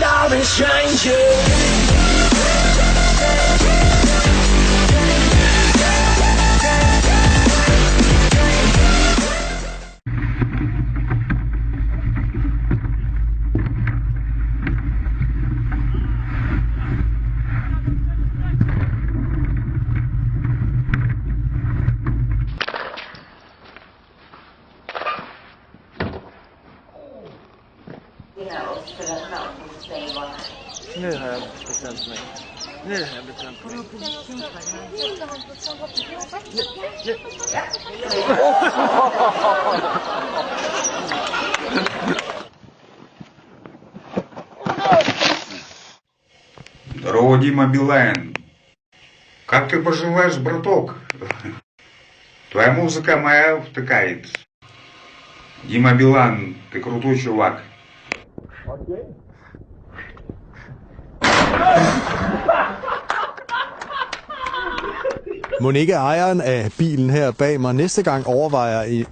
Love is changing. you know. Nu har jag bestämt mig. Nu har jag bestämt mig. Здорово, Дима Билайн. Как ты поживаешь, браток? Твоя музыка моя втыкает. Дима Билан, ты крутой чувак. Må ikke ejeren af bilen her bag mig næste gang overvejer i...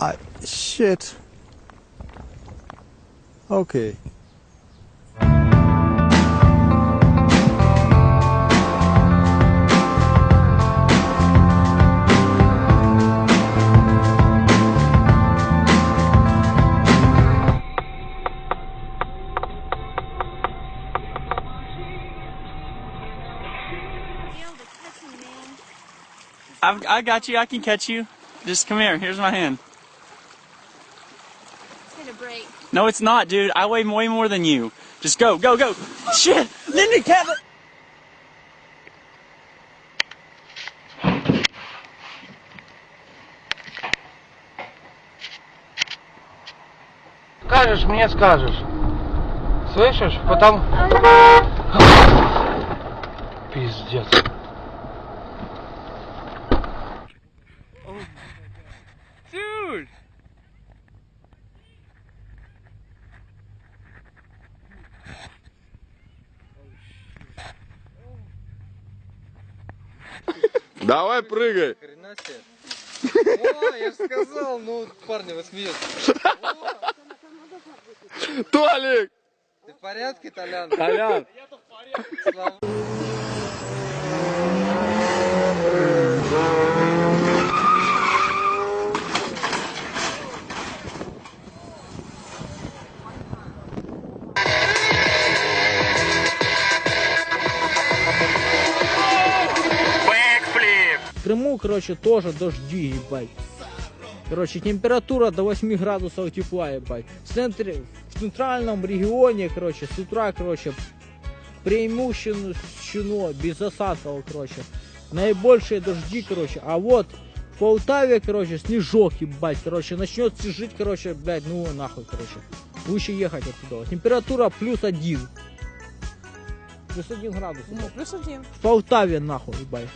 Ej, shit. Okay. I've, I got you. I can catch you. Just come here. Here's my hand. It's gonna break. No, it's not, dude. I weigh way more than you. Just go, go, go. Shit! Lindy Cabot! Скажешь, мне скажешь. Слышишь? Потом... Пиздец. Давай прыгай. О, я же сказал, ну, парни, вы смеетесь. Толик! Ты в порядке, Толян? Толян! В Крыму, короче, тоже дожди, ебать. Короче, температура до 8 градусов тепла, ебать. В центре, в центральном регионе, короче, с утра, короче, преимущественно без осадков, короче. Наибольшие дожди, короче. А вот в Полтаве, короче, снежок, ебать, короче. Начнет снежить, короче, блядь, ну нахуй, короче. Лучше ехать оттуда. Температура плюс один. Плюс один градус. Ну, плюс один. В Полтаве, нахуй, ебать.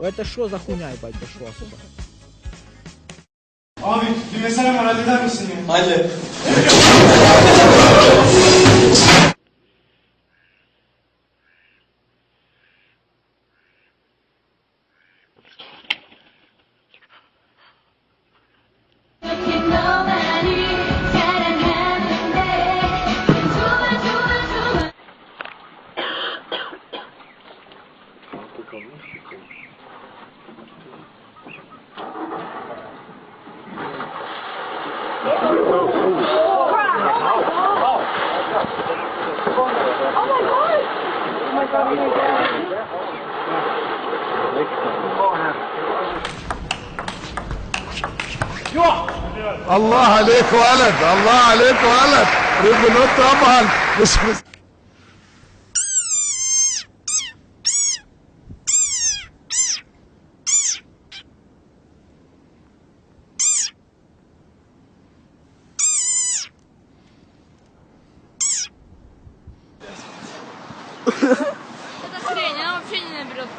Это что за хуйня, ебать, пошла сюда? Abi bir mesele var halleder misin ya? Halle. الله عليك ولد الله عليك ولد ربنا طبعا. مش مش Это хрень, она вообще не наберет.